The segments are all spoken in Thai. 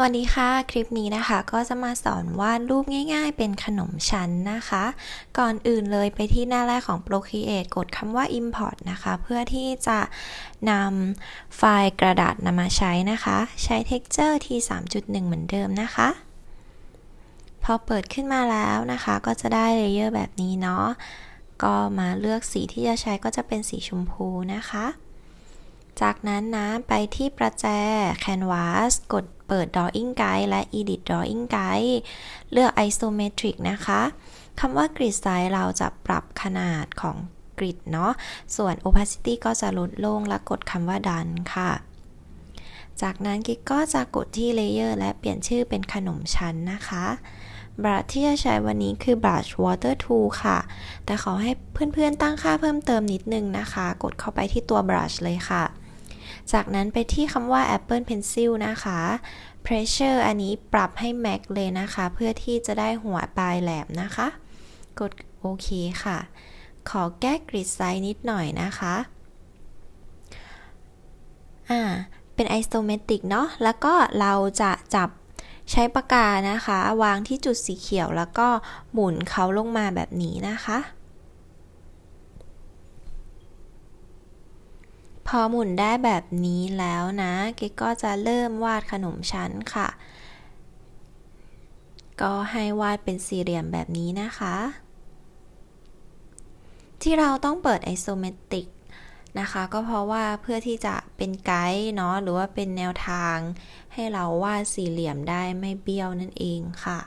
สวัสดีค่ะ คลิปนี้นะคะก็จะมาสอนวาดรูปง่ายๆ เป็นขนมชั้นนะคะ ก่อนอื่นเลยไปที่หน้าแรกของ Procreate กดคำว่า Import นะคะ เพื่อที่จะนำไฟล์กระดาษนำมาใช้นะคะ ใช้ Texture ที่3.1 เหมือนเดิมนะคะ พอเปิดขึ้นมาแล้วนะคะ ก็จะได้เลเยอร์แบบนี้เนาะก็มาเลือกสีที่จะใช้ก็จะเป็นสีชมพูนะคะ จากนั้นนะไปที่ประแจ Canvas กด เปิด Drawing Guide และ Edit Drawing Guide เลือก Isometric นะคะคำว่า Grid Size เราจะปรับขนาดของกริดเนาะ ส่วน Opacity ก็จะลดลงและกดคำว่า Done ค่ะ จากนั้นกิ๊กก็จะกดที่ Layer และเปลี่ยนชื่อเป็นขนมชั้นนะคะบรัชที่จะใช้วันนี้คือ Brush Water Tool ค่ะ แต่ขอให้เพื่อนๆตั้งค่าเพิ่มเติมนิดนึงนะคะ กดเข้าไปที่ตัว Brush เลยค่ะ จากนั้นไปที่คำว่า Apple Pencil นะคะ Pressure อันนี้ปรับให้ Max เลยนะคะ เพื่อที่จะได้หัวปลายแหลมนะคะ กดโอเคค่ะ ขอแก้กริดไซส์นิดหน่อยนะคะอ่าเป็น isometric เนาะแล้วก็เราจะจับใช้ปากกานะคะ วางที่จุดสีเขียวแล้วก็หมุนเขาลงมาแบบนี้นะคะ พอหมุนได้แบบนี้แล้วนะเก๊ก็จะเริ่มวาดขนมชั้นค่ะ ก็ให้วาดเป็นสี่เหลี่ยมแบบนี้นะคะ ที่เราต้องเปิดไอโซเมตริกนะคะก็เพราะว่าเพื่อที่จะเป็นไกด์เนาะหรือว่าเป็นแนวทาง ให้เราวาดสี่เหลี่ยมได้ไม่เบี้ยวนั่นเองค่ะ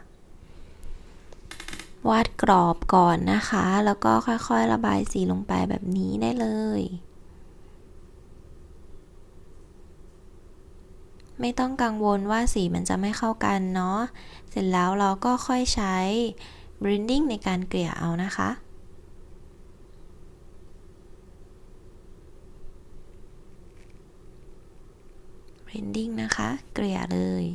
วาดกรอบก่อนนะคะ แล้วก็ค่อยๆระบายสีลงไปแบบนี้ได้เลย ไม่ต้องกังวลว่าสีมันจะไม่เข้ากันเนาะ เสร็จแล้วเราก็ค่อยใช้ blending ในการเกลี่ยเอานะคะ blending นะคะ เกลี่ยเลย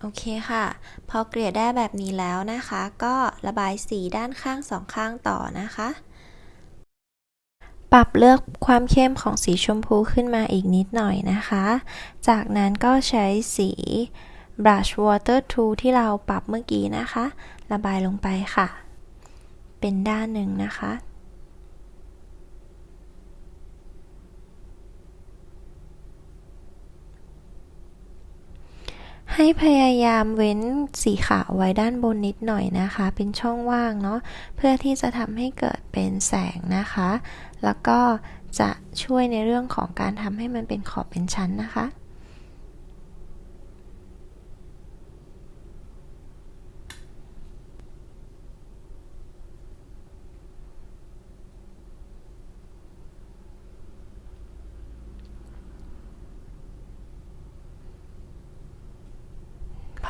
โอเคค่ะ พอเกลี่ยได้แบบนี้แล้วนะคะ ก็ระบายสีด้านข้างสองข้างต่อนะคะ ปรับเลือกความเข้มของสีชมพูขึ้นมาอีกนิดหน่อยนะคะ จากนั้นก็ใช้สี brush water tool ที่เราปรับเมื่อกี้นะคะ ระบายลงไปค่ะ เป็นด้านหนึ่งนะคะ ให้พยายามเว้นสีขาวไว้ด้านบนนิดหน่อยนะคะ เป็นช่องว่างเนาะเพื่อที่จะทำให้เกิดเป็นแสงนะคะ แล้วก็จะช่วยในเรื่องของการทำให้มันเป็นขอบเป็นชั้นนะคะ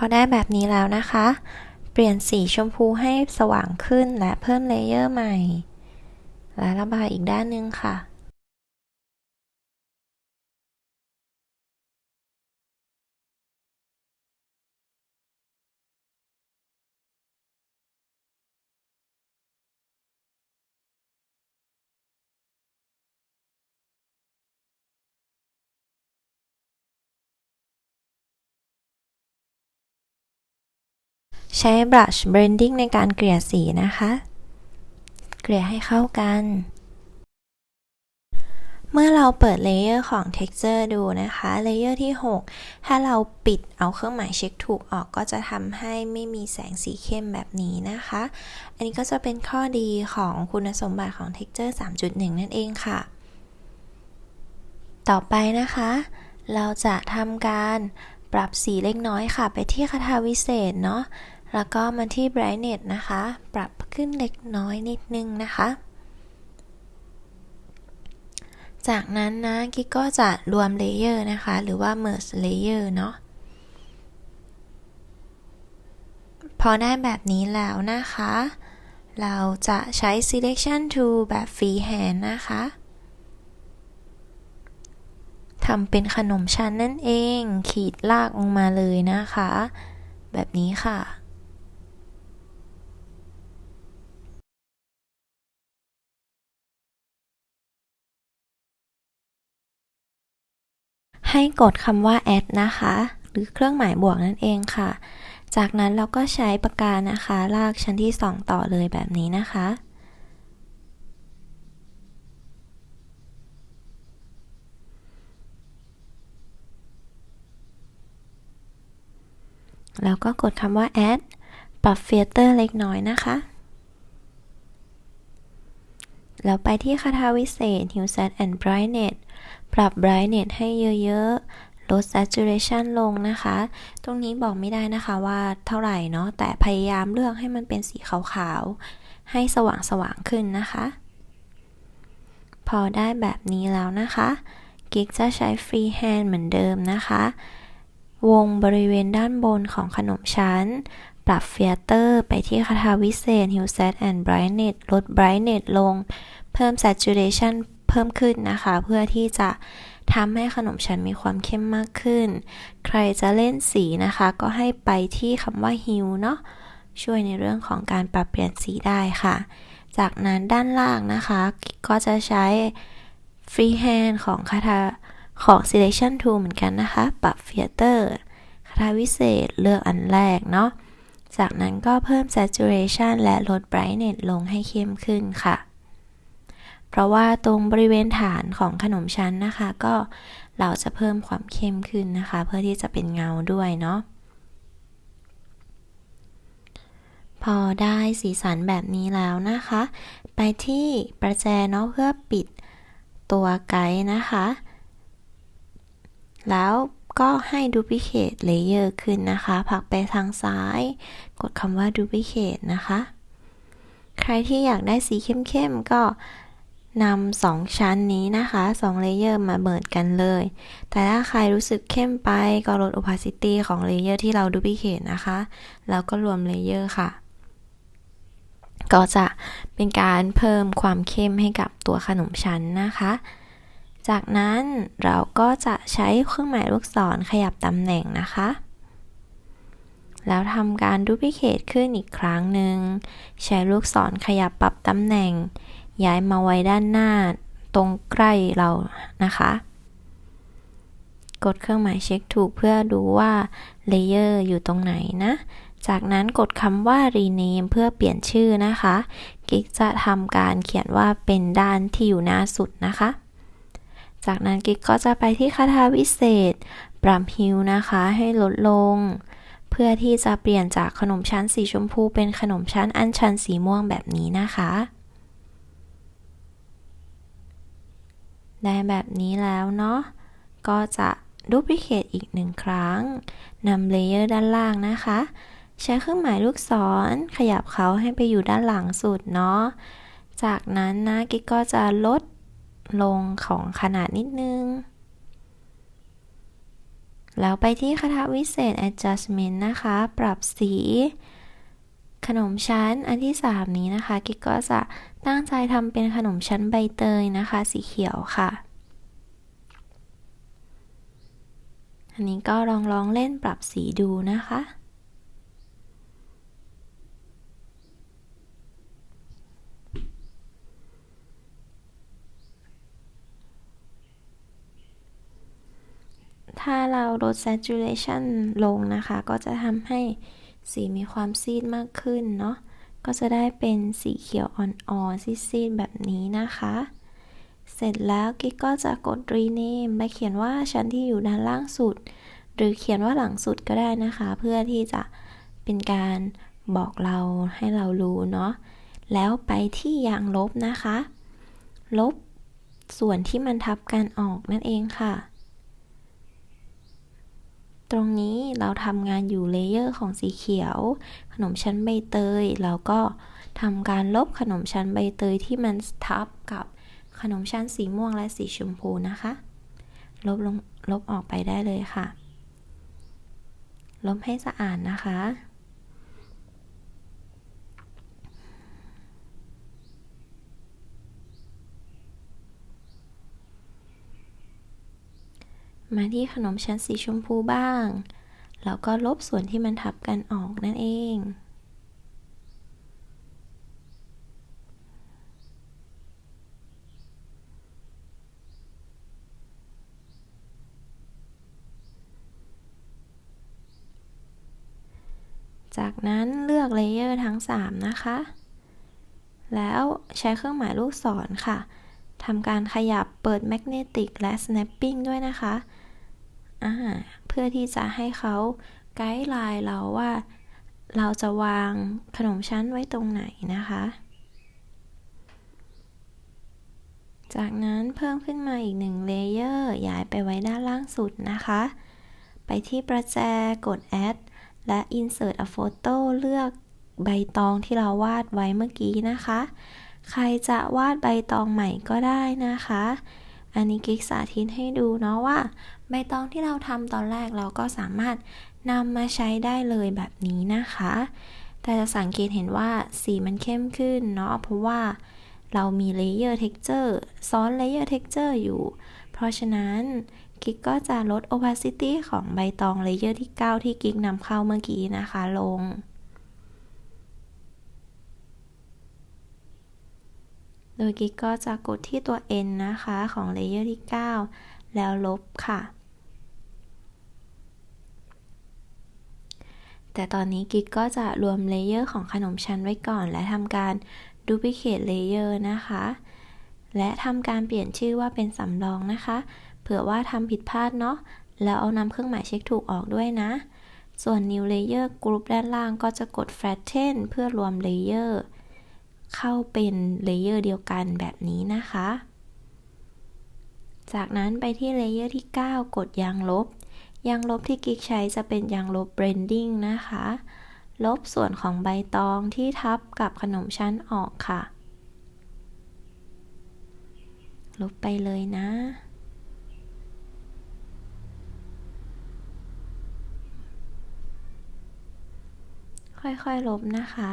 อได้แบบนี้แล้วนะคะ เปลี่ยนสีชมพูให้สว่างขึ้นและเพิ่มเลเยอร์ใหม่ และระบายอีกด้านหนึ่งค่ะ ใช้ brush blending ในการเกลี่ยสีนะคะ เกลี่ยให้เข้ากัน เมื่อเราเปิดเลเยอร์ของ texture ดูนะคะ เลเยอร์ที่ 6 ถ้าเราปิดเอาเครื่องหมายเช็คถูกออกก็จะทำให้ไม่มีแสงสีเข้มแบบนี้นะคะ อันนี้ก็จะเป็นข้อดีของคุณสมบัติของ texture 3.1 นั่นเองค่ะ ต่อไปนะคะ เราจะทำการปรับสีเล็กน้อยค่ะ ไปที่คาถาวิเศษเนาะ แล้วก็มาที่ brightness นะคะ ปรับขึ้นเล็กน้อยนิดนึงนะคะ จากนั้นนะกิ๊กก็จะรวมเลเยอร์นะคะ หรือว่า merge layer เนาะพอได้แบบนี้แล้วนะคะ เราจะใช้ selection tool แบบ freehand นะคะทำเป็นขนมชั้นนั่นเอง ขีดลากลงมาเลยนะคะ แบบนี้ค่ะ ให้กดคำว่า add นะคะ หรือเครื่องหมายบวกนั่นเองค่ะ จากนั้นเราก็ใช้ปากกานะคะ ลากชั้นที่ 2 ต่อเลยแบบนี้นะคะแล้วก็กดคำว่า add ปรับ filter เล็กน้อยนะคะ แล้วไปที่คาถาวิเศษ Hue Set and Brightness ปรับ brightness ให้เยอะๆ ลด saturation ลงนะคะ ตรงนี้บอกไม่ได้นะคะว่าเท่าไหร่เนาะ แต่พยายามเลือกให้มันเป็นสีขาวๆ ให้สว่างๆ ขึ้นนะคะ พอได้แบบนี้แล้วนะคะกิ๊กจะใช้ free hand เหมือนเดิมนะคะ วงบริเวณด้านบนของขนมชั้น ปรับเฟียเตอร์ไปที่คาถาวิเศษ Hue Set and Brightness ลด brightness ลง เพิ่ม saturation เพิ่มขึ้นนะคะ เพื่อที่จะทำให้ขนมชั้นมีความเข้มมากขึ้น ใครจะเล่นสีนะคะ ก็ให้ไปที่คำว่า Hue เนาะช่วยในเรื่องของการปรับเปลี่ยนสีได้ค่ะ จากนั้นด้านล่างนะคะ ก็จะใช้ freehand ของคาถาของ selection tool เหมือนกันนะคะ ปรับ filter คาถาวิเศษเลือกอันแรกเนาะ จากนั้นก็เพิ่ม saturation และลด brightness ลงให้เข้มขึ้นค่ะ เพราะว่าตรงบริเวณฐานของขนมชั้นนะคะ ก็เราจะเพิ่มความเข้มขึ้นนะคะ เพื่อที่จะเป็นเงาด้วยเนาะพอได้สีสันแบบนี้แล้วนะคะ ไปที่ประแจเนาะเพื่อปิดตัวไกด์นะคะ แล้ว ก็ให้ duplicate layer ขึ้นนะคะ ผลักไปทางซ้าย กดคำว่า duplicate นะคะ ใครที่อยากได้สีเข้มๆ ก็นำสองชั้นนี้นะคะสองเลเยอร์มาเบิดกันเลย แต่ถ้าใครรู้สึกเข้มไปก็ลด opacity ของเลเยอร์ที่เรา duplicate นะคะ แล้วก็รวมเลเยอร์ค่ะ ก็จะเป็นการเพิ่มความเข้มให้กับตัวขนมชั้นนะคะ จากนั้นเราก็จะใช้เครื่องหมายลูกศรขยับตำแหน่งนะคะ แล้วทำการดูพิเคทขึ้นอีกครั้งหนึ่ง ใช้ลูกศรขยับปรับตำแหน่ง ย้ายมาไว้ด้านหน้าตรงใกล้เรานะคะ กดเครื่องหมายเช็คถูกเพื่อดูว่าเลเยอร์อยู่ตรงไหนนะ จากนั้นกดคำว่า rename เพื่อเปลี่ยนชื่อนะคะ กิ๊กจะทำการเขียนว่าเป็นด้านที่อยู่หน้าสุดนะคะ จากนั้นกิ๊กก็จะไปที่คาถาวิเศษ ปรับฮิวนะคะให้ลดลง เพื่อที่จะเปลี่ยนจากขนมชั้นสีชมพูเป็นขนมชั้นอัญชันสีม่วงแบบนี้นะคะ ได้แบบนี้แล้วเนาะก็จะดูพิเคทอีกหนึ่งครั้งนำเลเยอร์ด้านล่างนะคะ ใช้เครื่องหมายลูกศรขยับเขาให้ไปอยู่ด้านหลังสุดเนาะจากนั้นนะกิ๊กก็จะลด ลงของขนาดนิดนึง แล้วไปที่คาถาวิเศษ adjustment นะคะ ปรับสี ขนมชั้นอันที่ 3 นี้นะคะ กิ๊กก็จะตั้งใจทำเป็นขนมชั้นใบเตยนะคะ สีเขียวค่ะ อันนี้ก็ลองลองเล่นปรับสีดูนะคะ ถ้าเราลด saturation ลงนะคะ ก็จะทำให้สีมีความซีดมากขึ้นเนาะ ก็จะได้เป็นสีเขียวอ่อนๆซีดๆแบบนี้นะคะ เสร็จแล้วกิ๊กก็จะกด rename และเขียนว่าชั้นที่อยู่ด้านล่างสุด หรือเขียนว่าหลังสุดก็ได้นะคะ เพื่อที่จะเป็นการบอกเราให้เรารู้เนาะ แล้วไปที่ยางลบนะคะ ลบส่วนที่มันทับกันออกนั่นเองค่ะ ตรงนี้เราทำงานอยู่เลเยอร์ของสีเขียว ขนมชั้นใบเตยแล้วก็ทำการลบขนมชั้นใบเตยที่มันทับกับขนมชั้นสีม่วงและสีชมพูนะคะ ลบลงลบออกไปได้เลยค่ะ ลบให้สะอาดนะคะ มาที่ขนมชั้นสีชมพูบ้าง แล้วก็ลบส่วนที่มันทับกันออกนั่นเอง จากนั้นเลือกเลเยอร์ทั้ง 3 นะคะ แล้วใช้เครื่องหมายลูกศรค่ะทำการขยับเปิดแมกเนติกและ snapping ด้วยนะคะ เพื่อที่จะให้เขาไกด์ไลน์เราว่า เราจะวางขนมชั้นไว้ตรงไหนนะคะ จากนั้นเพิ่มขึ้นมาอีกหนึ่งเลเยอร์ย้ายไปไว้ด้านล่างสุดนะคะ ไปที่ประแจกด add และ insert a photo เลือกใบตองที่เราวาดไว้เมื่อกี้นะคะ ใครจะวาดใบตองใหม่ก็ได้นะคะ อันนี้กิ๊กสาธิตให้ดูเนาะว่า ใบตองที่เราทำตอนแรกเราก็สามารถนำมาใช้ได้เลยแบบนี้นะคะ แต่จะสังเกตเห็นว่าสีมันเข้มขึ้นเนาะเพราะว่าเรามีเลเยอร์เท็กเจอร์ซ้อนเลเยอร์เท็กเจอร์อยู่ เพราะฉะนั้นกิ๊กก็จะลด opacity ของใบตองเลเยอร์ที่ 9 ที่กิ๊กนำเข้าเมื่อกี้นะคะลง โดยกิ๊กก็จะกดที่ตัว N นะคะของเลเยอร์ที่ 9 แล้วลบค่ะ แต่ตอนนี้กิ๊กก็จะรวมเลเยอร์ของขนมชั้นไว้ก่อน และทำการดูพิเคทเลเยอร์นะคะ และทำการเปลี่ยนชื่อว่าเป็นสำรองนะคะ เผื่อว่าทำผิดพลาดเนาะ แล้วเอานำเครื่องหมายเช็คถูกออกด้วยนะ ส่วน new layer group ด้านล่างก็จะกด flatten เพื่อรวมเล เข้าเป็นเลเยอร์เดียวกันแบบนี้นะคะ จากนั้นไปที่เลเยอร์ที่ 9 กดยางลบ ยางลบที่กิ๊กใช้จะเป็นยางลบ blending นะคะ ลบส่วนของใบตองที่ทับกับขนมชั้นออกค่ะ ลบไปเลยนะค่อยๆ ลบนะคะ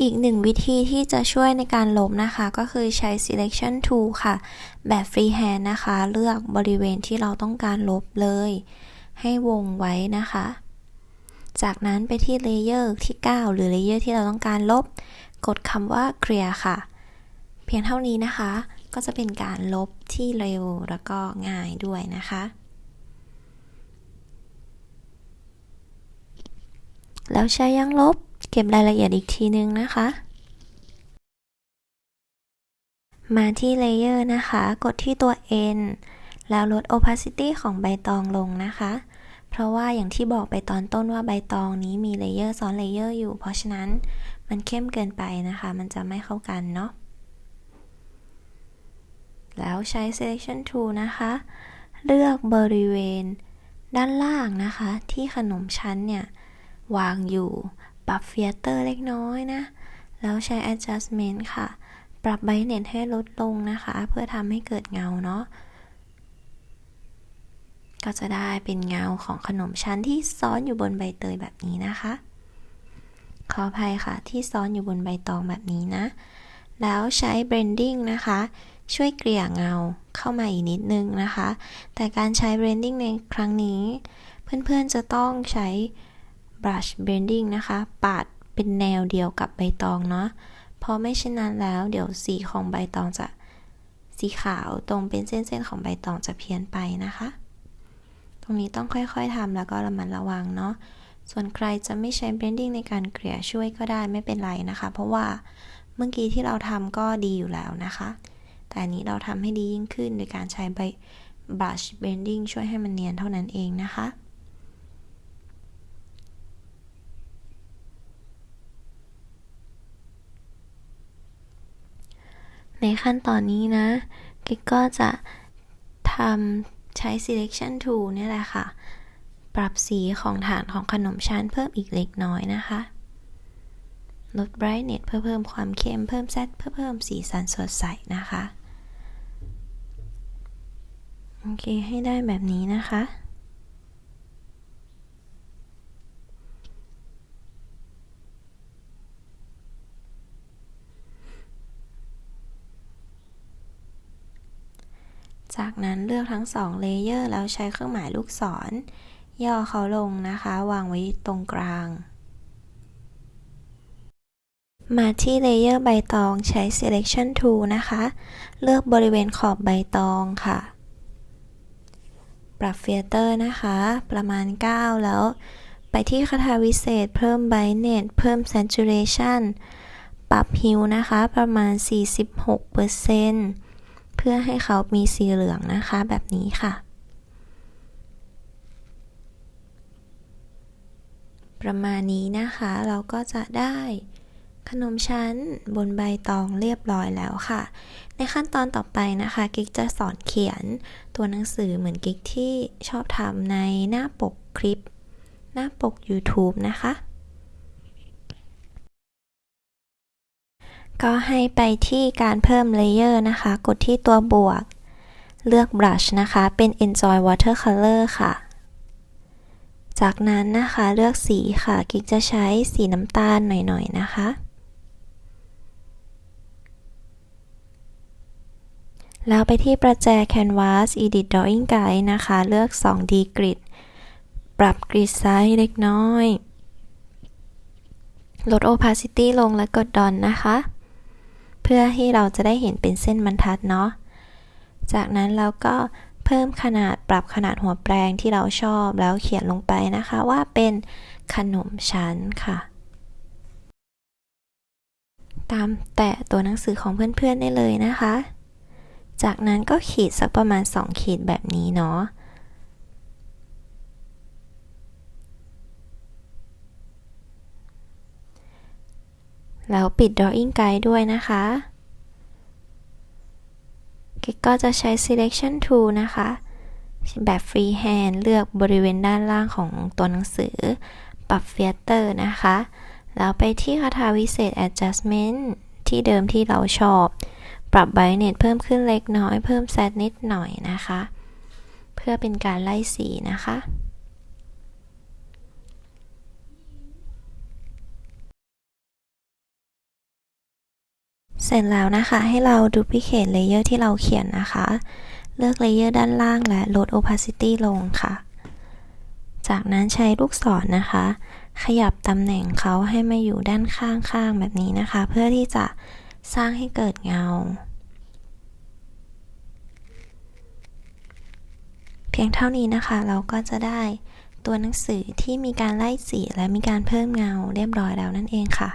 อีกหนึ่งวิธีที่จะช่วยในการลบนะคะ ก็คือใช้ selection tool ค่ะ แบบ freehand นะคะ เลือกบริเวณที่เราต้องการลบเลย ให้วงไว้นะคะ จากนั้นไปที่เลเยอร์ที่ 9 หรือเลเยอร์ที่เราต้องการลบ กดคำว่า clear ค่ะ เพียงเท่านี้นะคะ ก็จะเป็นการลบที่เร็วแล้วก็ง่ายด้วยนะคะแล้วใช้ยังลบ เก็บรายละเอียดอีกทีนึงนะคะ มาที่เลเยอร์นะคะ กดที่ตัว N แล้วลด opacity ของใบตองลงนะคะ เพราะว่าอย่างที่บอกไปตอนต้นว่าใบตองนี้มีเลเยอร์ซ้อนเลเยอร์อยู่ เพราะฉะนั้นมันเข้มเกินไปนะคะ มันจะไม่เข้ากันเนาะ แล้วใช้ selection tool นะคะ เลือกบริเวณด้านล่างนะคะ ที่ขนมชั้นเนี่ย วางอยู่ ปรับเฟียเตอร์เล็กน้อยนะ แล้วใช้ adjustment ค่ะ ปรับไบเน็ตให้ลดลงนะคะ เพื่อทำให้เกิดเงาเนาะ ก็จะได้เป็นเงาของขนมชั้นที่ซ้อนอยู่บนใบเตยแบบนี้นะคะ ขออภัยค่ะที่ซ้อนอยู่บนใบตองแบบนี้นะ แล้วใช้ blending นะคะ ช่วยเกลี่ยเงาเข้ามาอีกนิดนึงนะคะ แต่การใช้ blending ในครั้งนี้ เพื่อนๆจะต้องใช้ brush blending นะคะ ปาดเป็นแนวเดียวกับใบตองเนาะเพราะไม่เช่นนั้นแล้ว เดี๋ยวสีของใบตองจะสีขาวตรงเป็นเส้นๆของใบตองจะเพี้ยนไปนะคะ ตรงนี้ต้องค่อยๆทำแล้วก็ระมัดระวังเนาะส่วนใครจะไม่ใช้ blending ในการเกลี่ยช่วยก็ได้ไม่เป็นไรนะคะ เพราะว่าเมื่อกี้ที่เราทำก็ดีอยู่แล้วนะคะ แต่อันนี้เราทำให้ดียิ่งขึ้นโดยการใช้ใบ brush blending ช่วยให้มันเนียนเท่านั้นเองนะคะ ในขั้นตอนนี้นะกิ๊กก็จะทำใช้ selection tool เนี่ยแหละค่ะ ปรับสีของฐานของขนมชั้นเพิ่มอีกเล็กน้อยนะคะ ลด brightness เพื่อเพิ่มความเข้ม เพิ่มแซดเพื่อเพิ่มสีสันสดใสนะคะ โอเค ให้ได้แบบนี้นะคะ จากนั้นเลือกทั้งสองเลเยอร์แล้วใช้เครื่องหมายลูกศร ย่อเขาลงนะคะ วางไว้ตรงกลาง มาที่เลเยอร์ใบตองใช้ selection tool นะคะ เลือกบริเวณขอบใบตองค่ะ ปรับ filter นะคะ ประมาณ 9 แล้ว ไปที่คาถาวิเศษ เพิ่ม brightness เพิ่ม saturation ปรับ hue นะคะ ประมาณ 46%เปอร์เซ พื่อให้เขามีสีเหลืองนะคะ แบบนี้ค่ะ ประมาณนี้นะคะเราก็จะได้ขนมชั้นบนใบตองเรียบร้อยแล้วค่ะ ในขั้นตอนต่อไปนะคะ กิ๊กจะสอนเขียนตัวหนังสือเหมือนกิ๊กที่ชอบทำในหน้าปกคลิป หน้าปก YouTube นะคะ ก็ให้ไปที่การเพิ่มเลเยอร์นะคะ กดที่ตัวบวก เลือก brush นะคะ เป็น enjoy watercolor ค่ะ จากนั้นนะคะเลือกสีค่ะ กิ๊กจะใช้สีน้ำตาลหน่อยๆนะคะ แล้วไปที่ประแจ Canvas Edit Drawing Guide นะคะ เลือก 2D Grid ปรับกริดไซส์เล็กน้อย ลด Opacity ลงและกด Done นะคะ พื่อให้เราจะได้เห็นเป็นเส้นบรรทัดเนาะ จากนั้นเราก็เพิ่มขนาดปรับขนาดหัวแปรงที่เราชอบแล้วเขียนลงไปนะคะว่าเป็นขนมชั้นค่ะ ตามแตะตัวหนังสือของเพื่อนๆได้เลยนะคะ จากนั้นก็ขีดสักประมาณ 2 ขีดแบบนี้เนาะ แล้วปิด drawing guide ด้วยนะคะกิ๊กก็จะใช้ selection tool นะคะ แบบ freehand เลือกบริเวณด้านล่างของตัวหนังสือ ปรับ filter นะคะ แล้วไปที่คาถาวิเศษ adjustment ที่เดิมที่เราชอบ ปรับ brightness เพิ่มขึ้นเล็กน้อย เพิ่ม sad นิดหน่อยนะคะ เพื่อเป็นการไล่สีนะคะ เสร็จแล้วนะคะให้เรา duplicate layer ที่เราเขียนนะคะ เลือก layer ด้านล่างและลด opacity ลงค่ะ จากนั้นใช้ลูกศรนนะคะ ขยับตำแหน่งเขาให้มาอยู่ด้านข้างๆแบบนี้นะคะ เพื่อที่จะสร้างให้เกิดเงา เพียงเท่านี้นะคะเราก็จะได้ตัวหนังสือที่มีการไล่สีและมีการเพิ่มเงาเรียบร้อยแล้วนั่นเองค่ะ